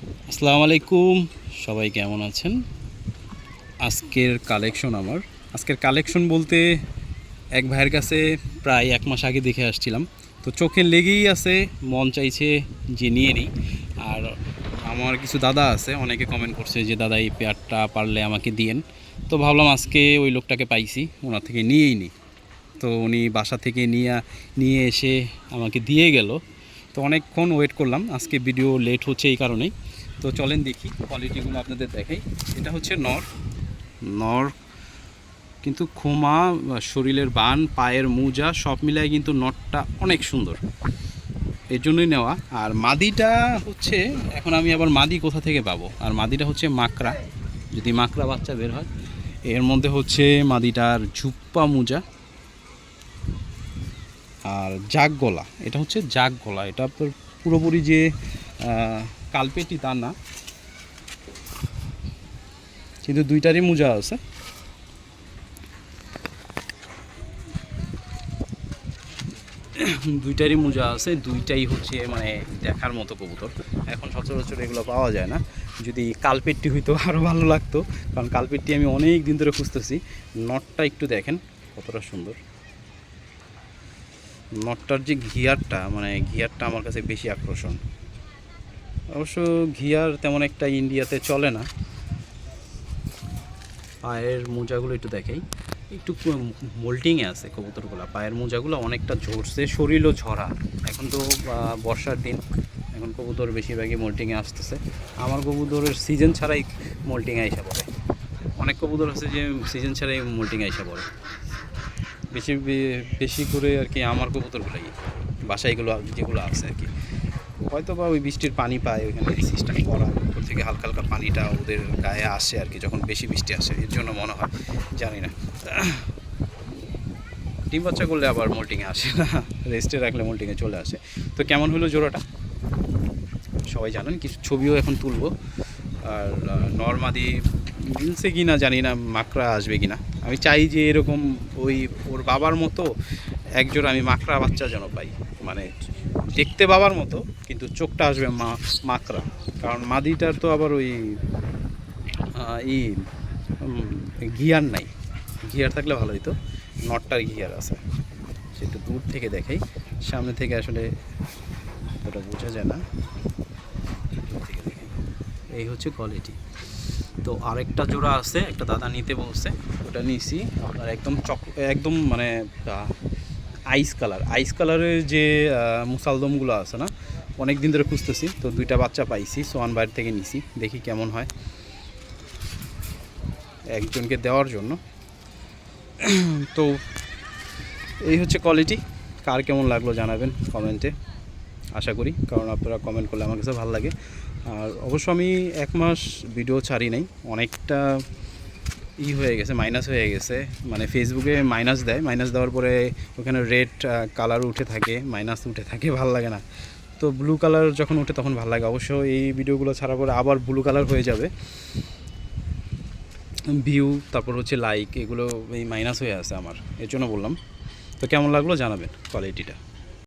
আসসালামু আলাইকুম। সবাই কেমন আছেন? আজকের কালেকশন আমার। আজকের কালেকশন বলতে এক ভাইয়ের কাছে প্রায় এক মাস আগে দেখে আসছিলাম। তো চোখে লেগেই আছে, মন চাইছে যে নিয়ে নিই। আর আমার কিছু দাদা আছে, অনেকে কমেন্ট করছে যে, দাদা, এই পেয়ারটা পারলে আমাকে দিয়েন। তো ভাবলাম আজকে ওই লোকটাকে পাইছি, ওনার থেকে নিয়েই নিই তো উনি বাসা থেকে নিয়ে নিয়ে এসে আমাকে দিয়ে গেল। তো অনেকক্ষণ ওয়েট করলাম, আজকে ভিডিও লেট হচ্ছে এই কারণেই। তো চলেন দেখি কোয়ালিটিগুলো আপনাদের দেখাই। এটা হচ্ছে নর। নর কিন্তু খোমা, শরীরের বান, পায়ের মোজা, সব মিলায় কিন্তু নটটা অনেক সুন্দর। এর জন্যই নেওয়া। আর মাদিটা হচ্ছে, এখন আমি আবার মাদি কোথা থেকে পাবো? আর মাদিটা হচ্ছে মাকড়া। যদি মাকড়া বাচ্চা বের হয়, এর মধ্যে হচ্ছে মাদিটার ঝুপ্পা মোজা আর জাগ গলা এটা হচ্ছে জাগ গলা এটা পুরোপুরি যে কালপেটি তা না। কিন্তু দুইটারই মোজা আছে। দুইটারই মোজা আছে, দুইটাই হচ্ছে মানে দেখার মতো কবুতর। এখন সচরাচর এগুলো পাওয়া যায় না। যদি কালপেটটি হইতো আরও ভালো লাগতো। কারণ কালপেটটি আমি অনেক দিন ধরে খুঁজতেছি। নটটা একটু দেখেন, কতটা সুন্দর। নটটার যে ঘিয়ারটা মানে ঘিয়ারটা আমার কাছে বেশি আকর্ষণ। অবশ্য ঘিয়ার তেমন একটা ইন্ডিয়াতে চলে না। পায়ের মোজাগুলো একটু দেখাই। একটু মোল্টিংয়ে আছে কবুতরগুলো। পায়ের মোজাগুলো অনেকটা ঝরছে, শরীরও ঝরা। এখন তো বর্ষার দিন। এখন কবুতর বেশিরভাগই মোল্টিংয়ে আসতেছে। আমার কবুতরের সিজন ছাড়াই মোল্টিংয়ে আইসা পড়ে। অনেক কবুতর আছে যে সিজন ছাড়াই মোল্টিংয়ে আইসা পড়ে। বেশি বেশি করে আর কি আমার কবুতরগুলাই, বাসাইগুলো, যেগুলো আছে আর কি। হয়তো বা ওই বৃষ্টির পানি পায়, ওইখানে সিস্টেম করা, উপর থেকে হালকা হালকা পানিটা ওদের গায়ে আসে আর কি, যখন বেশি বৃষ্টি আসে, এর জন্য মনে হয়, জানি না। ডিম বাচ্চা করলে আবার মোল্টিংয়ে আসে না, রেস্টে রাখলে মোল্টিংয়ে চলে আসে। তো কেমন হলো জোড়াটা? সবাই জানেন, কিছু ছবিও এখন তুলবো। আর নর্মাদি মিলছে কি না জানি না, মাকড়া আসবে কি না আমি চাই যে এরকম ওই ওর বাবার মতো একজোড়া আমি মাকড়া বাচ্চা যেন পাই। মানে দেখতে বাবার মতো, কিন্তু চোখটা আসবে মা, মাকড়া। কারণ মাদিটার তো আবার ওই ই ঘিয়ার নাই। গিয়ার থাকলে ভালো হতো নটটার গিয়ার আছে। সে একটু দূর থেকে দেখাই। সামনে থেকে আসলে ওটা বোঝা যায় না। এই হচ্ছে কোয়ালিটি তো আরেকটা জোড়া আছে, একটা দাদা নিতে বলছে। ওটা নিয়েছি। আপনার একদম চক, একদম মানে আইস কালার। আইস কালারের যে মুসালদমগুলো আছে না অনেক দিন ধরে খুঁজতেছি, তো দুইটা বাচ্চা পাইছি সোয়ান বাইরে থেকে নিছি, দেখি কেমন হয়। একজনকে দেওয়ার জন্য। তো এই হচ্ছে কোয়ালিটি কার কেমন লাগল জানাবেন কমেন্টে আশা করি, কারণ আপনারা কমেন্ট করলে আমার কাছে ভালো লাগে। আর অবশ্য আমি এক মাস ভিডিও ছাড়ি নাই, অনেকটা ই হয়ে গেছে মাইনাস হয়ে গেছে। মানে ফেসবুকে মাইনাস দেয়। মাইনাস দেওয়ার পরে ওখানে রেড কালার উঠে থাকে মাইনাস উঠে থাকে, ভালো লাগে না। তো ব্লু কালার যখন উঠে তখন ভালো লাগে। অবশ্য এই ভিডিওগুলো ছাড়ার পরে আবার ব্লু কালার হয়ে যাবে। ভিউ তারপর হচ্ছে লাইক এগুলো এই মাইনাস হয়ে আছে আমার। এর জন্য বললাম। তো কেমন লাগল জানাবেন কোয়ালিটিটা